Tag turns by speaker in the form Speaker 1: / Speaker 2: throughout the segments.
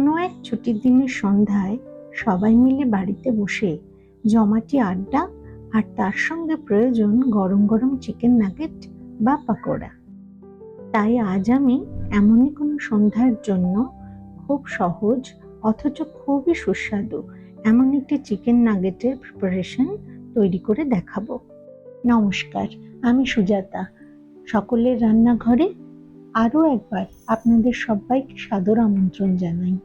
Speaker 1: কোনো এক ছুটির দিনের সন্ধ্যায় সবাই মিলে বাড়িতে বসে জমাটি আড্ডা আর তার সঙ্গে প্রয়োজন গরম গরম চিকেন নাগেট বা পাকোড়া। তাই আজ আমি এমনই কোনো সন্ধ্যার জন্য খুব সহজ অথচ খুবই সুস্বাদু এমন একটি চিকেন নাগেটের প্রিপারেশন তৈরি করে দেখাবো। নমস্কার, আমি সুজাতা। সকলের রান্নাঘরে আরও একবার আপনাদের সবাইকে সাদর আমন্ত্রণ জানাই।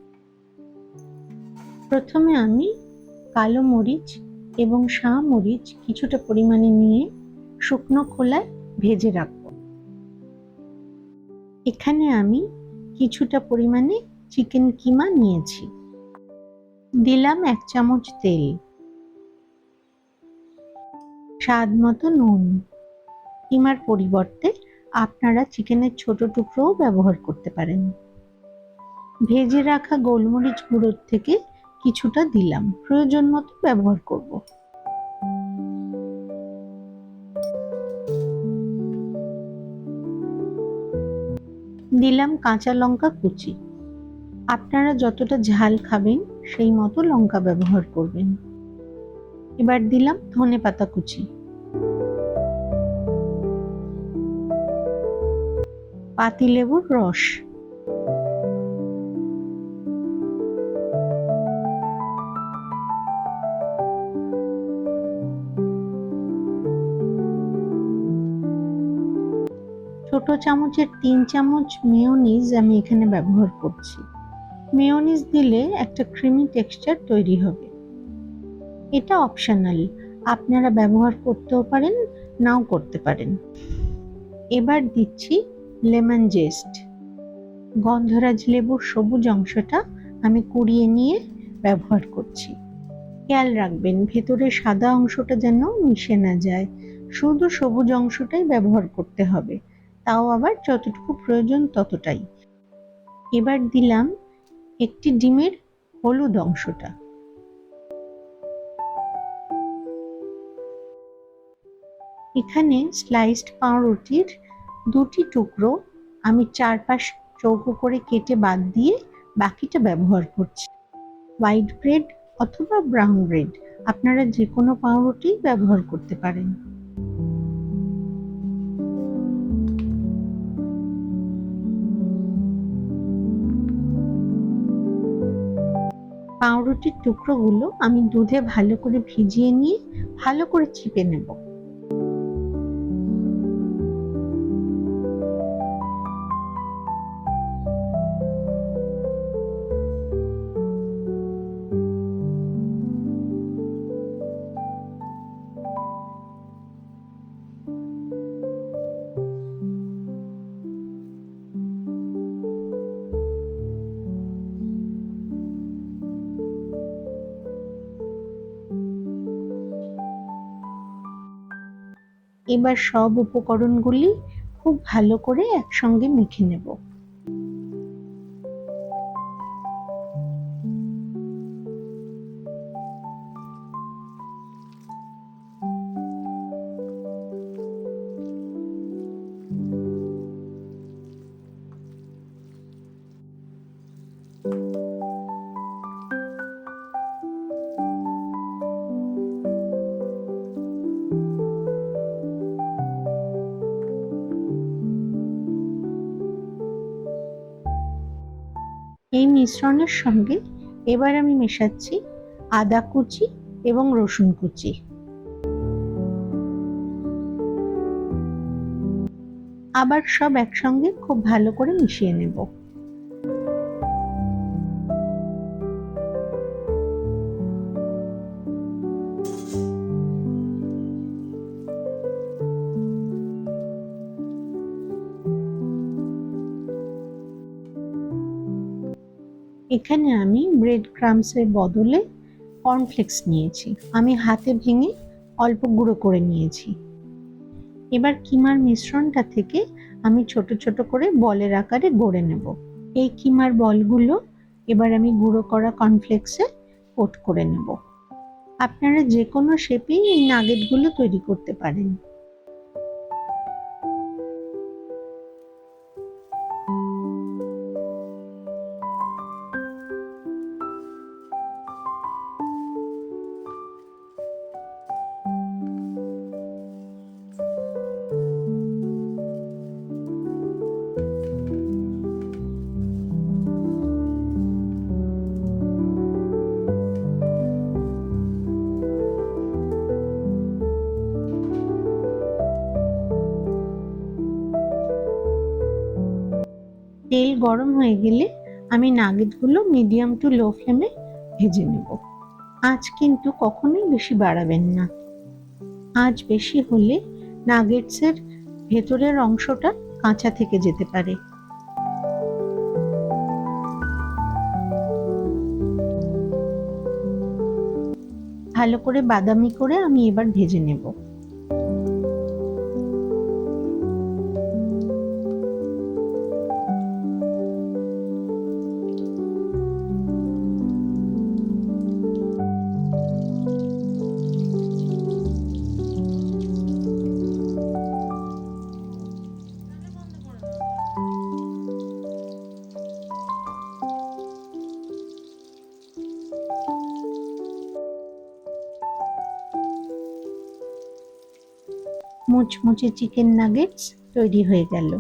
Speaker 1: প্রথমে আমি কালো মরিচ এবং শাহ মরিচ কিছুটা পরিমাণে নিয়ে শুকনো খোলায় ভেজে রাখব। এখানে আমি কিছুটা পরিমাণে চিকেন কিমা নিয়েছি। দিলাম এক চামচ তেল। স্বাদ মতো নুন। কিমার পরিবর্তে আপনারা চিকেনের ছোট টুকরোও ব্যবহার করতে পারেন। ভেজে রাখা গোলমরিচ গুঁড়োর থেকে কিছুটা দিলাম। প্রয়োজন মতো ব্যবহার করব। দিলাম কাঁচা লঙ্কা কুচি। আপনারা যতটা ঝাল খাবেন, সেই মতো লঙ্কা ব্যবহার করবেন। এবার দিলাম ধনে পাতা কুচি। পাতিলেবুর রস। ছোট চামচের তিন চামচ মেয়োনিজ আমি এখানে ব্যবহার করছি। মেয়োনিজ দিলে একটা ক্রিমি টেক্সচার তৈরি হবে। এটা অপশনাল। আপনারা ব্যবহার করতেও পারেন, নাও করতে পারেন। এবার দিচ্ছি লেমন জেস্ট। গন্ধরাজ লেবুর সবুজ অংশটা আমি কুড়িয়ে নিয়ে ব্যবহার করছি। খেয়াল রাখবেন ভেতরে সাদা অংশটা যেন মিশে না যায়। শুধু সবুজ অংশটাই ব্যবহার করতে হবে। তাও আবার যতটুকু প্রয়োজন ততটাই। এবার দিলাম একটি ডিমের হলুদ অংশটা। এখানে স্লাইসড পাউরুটির দুটি টুকরো আমি চারপাশ চৌকো করে কেটে বাদ দিয়ে বাকিটা ব্যবহার করছি। হোয়াইট ব্রেড অথবা ব্রাউন ব্রেড আপনারা যে কোনো পাউরুটি ব্যবহার করতে পারেন। পাউরুটির টুকরোগুলো আমি দুধে ভালো করে ভিজিয়ে নিয়ে ভালো করে চিপে নেব। এবার সব উপকরণগুলি খুব ভালো করে একসঙ্গে মেখে নেব। এই মিশ্রণের সঙ্গে এবার আমি মেশাচ্ছি আদা কুচি এবং রসুন কুচি। আবার সব একসঙ্গে খুব ভালো করে মিশিয়ে নেব। এখানে আমি ব্রেড ক্রামসের বদলে কর্নফ্লেক্স নিয়েছি। আমি হাতে ভেঙে অল্প গুঁড়ো করে নিয়েছি। এবার কিমার মিশ্রণটা থেকে আমি ছোট ছোট করে বলের আকারে গড়ে নেব। এই কিমার বলগুলো এবার আমি গুঁড়ো করা কর্নফ্লেক্সে কোট করে নেব। আপনারা যে কোনো শেপেই এই নাগেটগুলো তৈরি করতে পারেন। তেল গরম হয়ে গেলে আমি নাগেটগুলো মিডিয়াম টু লো ফ্লেমে ভেজে নেব। আঁচ কিন্তু কখনোই বেশি বাড়াবেন না। আঁচ বেশি হলে নাগেটসের ভেতরের অংশটা কাঁচা থেকে যেতে পারে। ভালো করে বাদামি করে আমি এবার ভেজে নেব। মুচমুচে চিকেন নাগেটস তৈরি হয়ে গেল।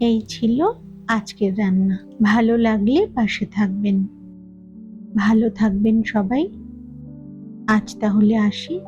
Speaker 1: এই ছিল আজকের রান্না। ভালো লাগলে পাশে থাকবেন। ভালো থাকবেন সবাই। আজ তাহলে আসি।